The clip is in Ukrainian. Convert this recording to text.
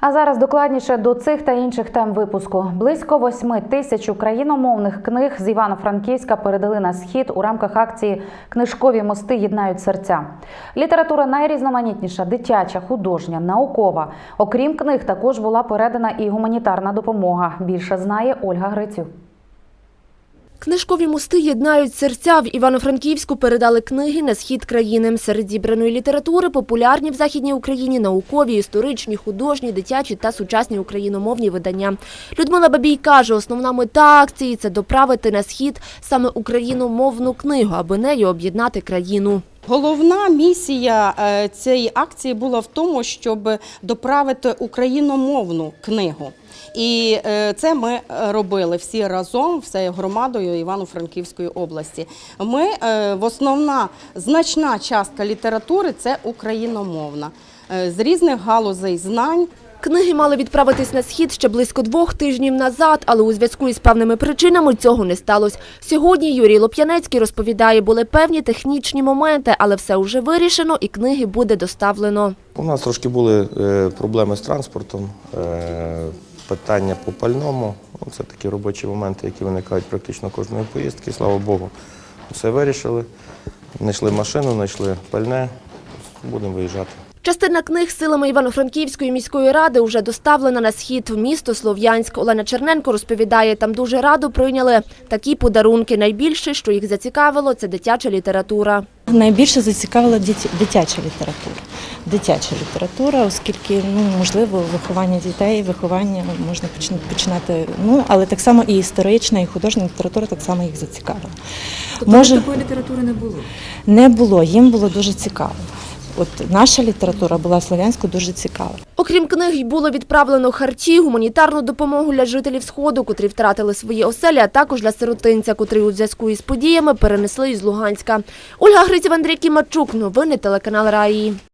А зараз докладніше до цих та інших тем випуску. Близько восьми тисяч україномовних книг з Івано-Франківська передали на схід у рамках акції Книжкові мости єднають серця. Література найрізноманітніша, дитяча, художня, наукова. Окрім книг, також була передана і гуманітарна допомога. Більше знає Ольга Гриців. Книжкові мости єднають серця. В Івано-Франківську передали книги на схід країни. Серед зібраної літератури популярні в Західній Україні наукові, історичні, художні, дитячі та сучасні україномовні видання. Людмила Бабій каже, основна мета акції – це доправити на схід саме україномовну книгу, аби нею об'єднати країну. Головна місія е, цієї акції була в тому, щоб доправити україномовну книгу. І е, це ми робили всі разом, всією громадою Івано-Франківської області. Ми е, в основна значна частка літератури це україномовна е, з різних галузей знань. Книги мали відправитись на схід ще близько двох тижнів назад, але у зв'язку із певними причинами цього не сталося. Сьогодні Юрій Лоп'янецький розповідає, були певні технічні моменти, але все вже вирішено і книги буде доставлено. У нас трошки були е, проблеми з транспортом, е, питання по пальному. Це такі робочі моменти, які виникають практично кожної поїздки. Слава Богу, все вирішили. Знайшли машину, знайшли пальне. Будемо виїжджати. Частина книг силами Івано-Франківської міської ради вже доставлена на схід в місто Слов'янськ. Олена Черненко розповідає, там дуже радо прийняли такі подарунки. Найбільше, що їх зацікавило, це дитяча література. Найбільше зацікавила дитяча література. Дитяча література, оскільки ну можливо виховання дітей, виховання можна починати. Ну але так само і історична, і художня література так само їх зацікавила. Може такої літератури не було? Не було. Їм було дуже цікаво. От наша література була слов'янською дуже цікава. Окрім книг, було відправлено харчі, гуманітарну допомогу для жителів Сходу, котрі втратили свої оселі, а також для сиротинця, котрі у зв'язку із подіями перенесли із Луганська. Ольга Гриців, Андрій Кімачук. Новини телеканал Раї.